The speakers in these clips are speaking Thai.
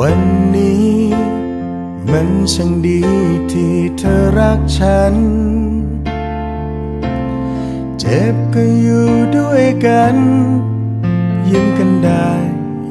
วันนี้ มันช่างดีที่เธอรักฉัน เจ็บก็อยู่ด้วยกัน ยิ้มกันได้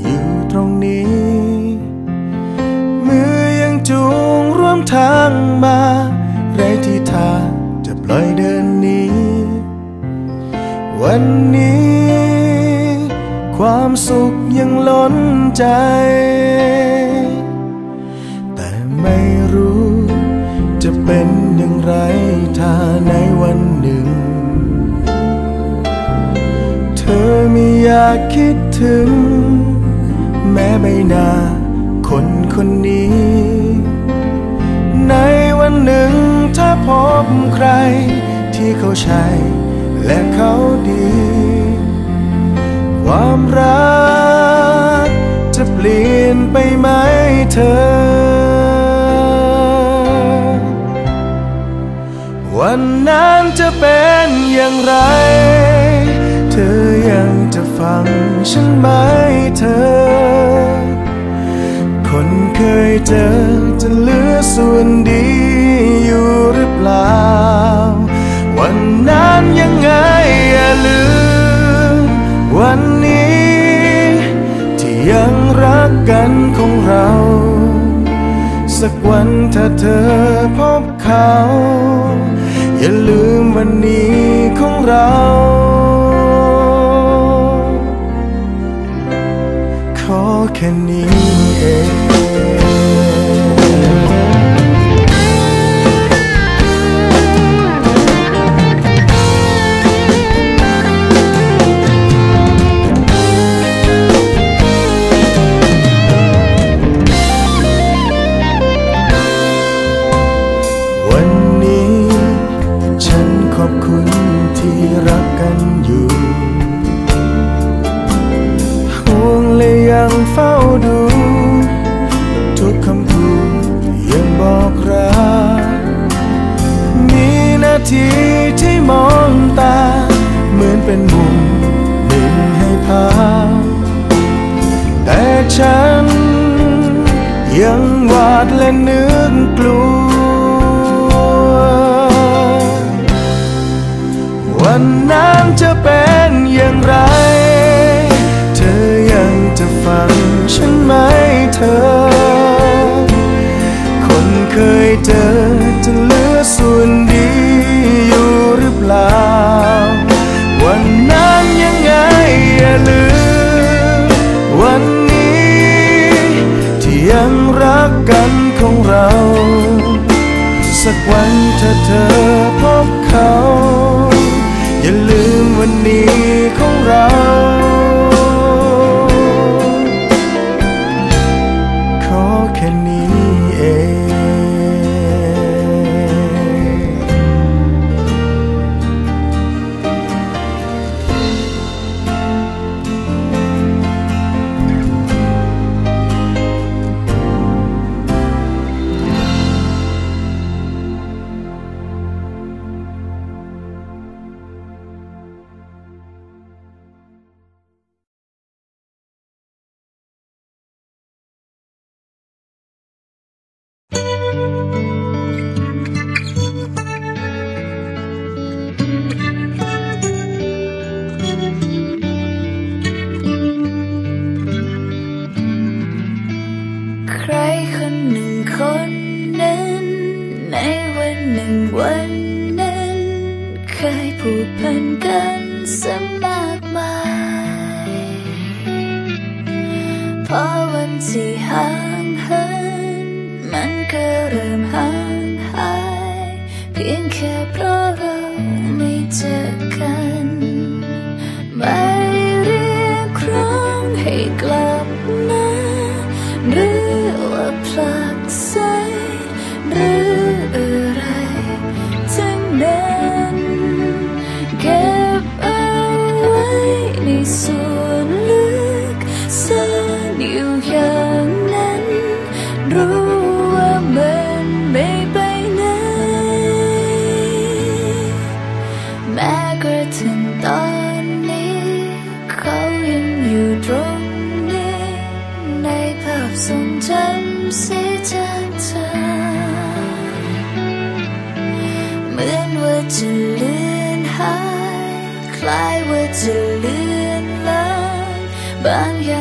อยู่ตรงนี้ มือยังจูงร่วมทางมาไรที่ทางจะปล่อยเดินนี้ วันนี้ ความสุขยังล้นใจ แต่ไม่รู้จะเป็นอย่างไรถ้าในวันหนึ่ง เธอไม่อยากคิดถึง แม้ใบหน้าคนคนนี้ ในวันหนึ่งถ้าพบใครที่เขาใช่และเขาดี ความรัก จะเปลี่ยนไปไหมเธอ วันนั้นจะเป็นอย่างไร เธอยังจะฟังฉันไหมเธอ คนเคยเจอจะเหลือส่วนดีอยู่หรือเปล่า วันนั้นยังไงอย่าลืม กันของเรา สักวันถ้าเธอพบเขา อย่าลืมวันนี้ของเรา ขอแค่นี้ อบคุณที่รักกันอยู่ห่วงและยังเฝ้าดู ทุกคำพูดยังบอกรักมีนาทีที่มองตา เหมือนเป็นมุมหนึ่งให้พาแต่ฉันยังหวาดและนึกกลัว วันนั้นจะเป็นอย่างไร เธอยังจะฟังฉันไหมเธอ คนเคยเจอจะเหลือส่วนดีอยู่หรือเปล่า วันนั้นยังไงอย่าลืม วันนี้ที่ยังรักกันของเรา สักวันถ้าเธอ อวันที่ห่างเหินมันก็เริ่มห่างหาย เพียงแค่าง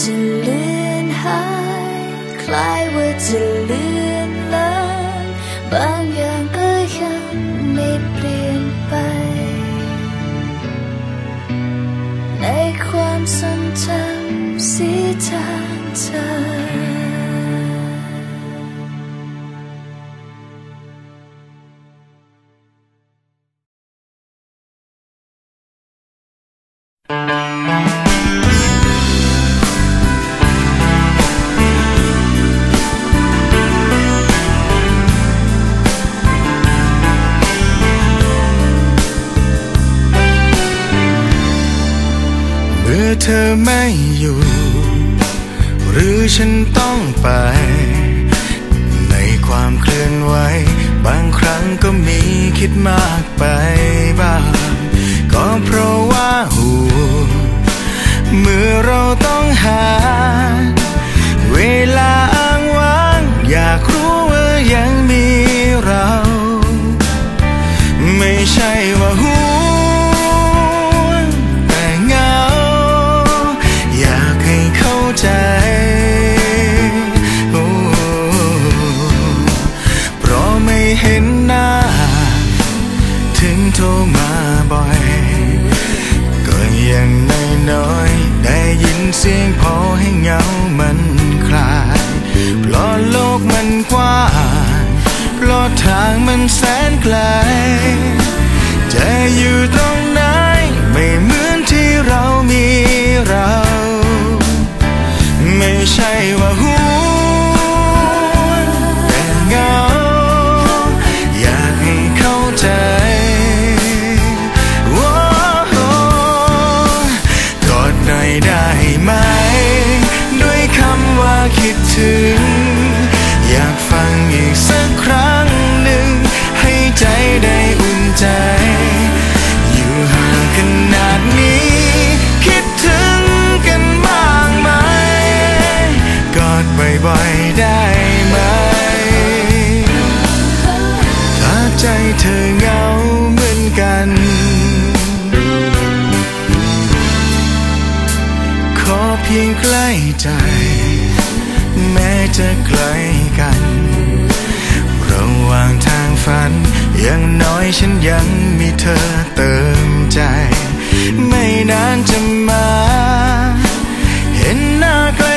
จะเลือนหายคล้ายว่าจะเลือนลยบางอย่างก็ยังไม่เปลี่ยนไป ในความทรงจำสีทางเธอ ธอไม่อยู่ หรือฉันต้องไป ในความเคลื่อนไหว บางครั้งก็มีคิดมากไปบ้าง ก็เพราะว่าหูเมื่อเราต้อง รมาบ่อย ก็ยังน้อยๆได้ยินเสียงพอให้เงามันคลาย เพราะโลกมันกว้าง เพราะทางมันแสนไกล ใจ แม้จะไกลกัน ระหว่างทางฝันยังน้อยฉันยังมีเธอเติมใจ ไม่นานจะมา เห็นหน้าใกล้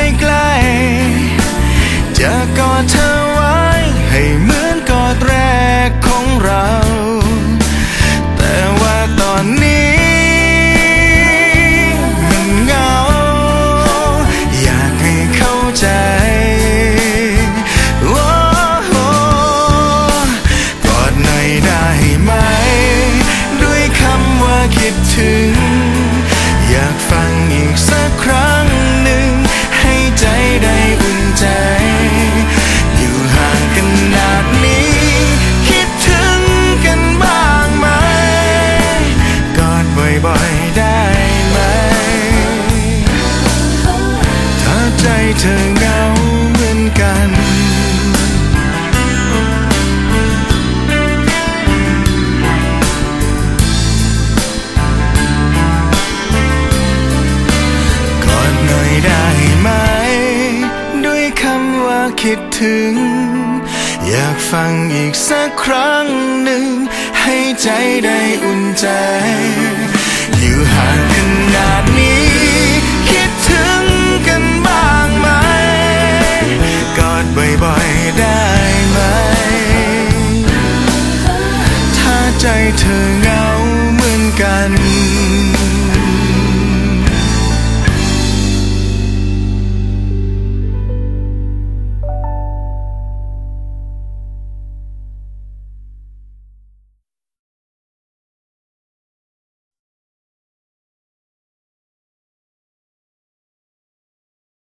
อยากฟังอีกสักครั้งหนึ่ง ให้ใจได้อุ่นใจ อยู่ห่างขนาดนี้ คิดถึงกันบ้างไหม กอดบ่อยๆได้ไหม ถ้าใจเธอเหงา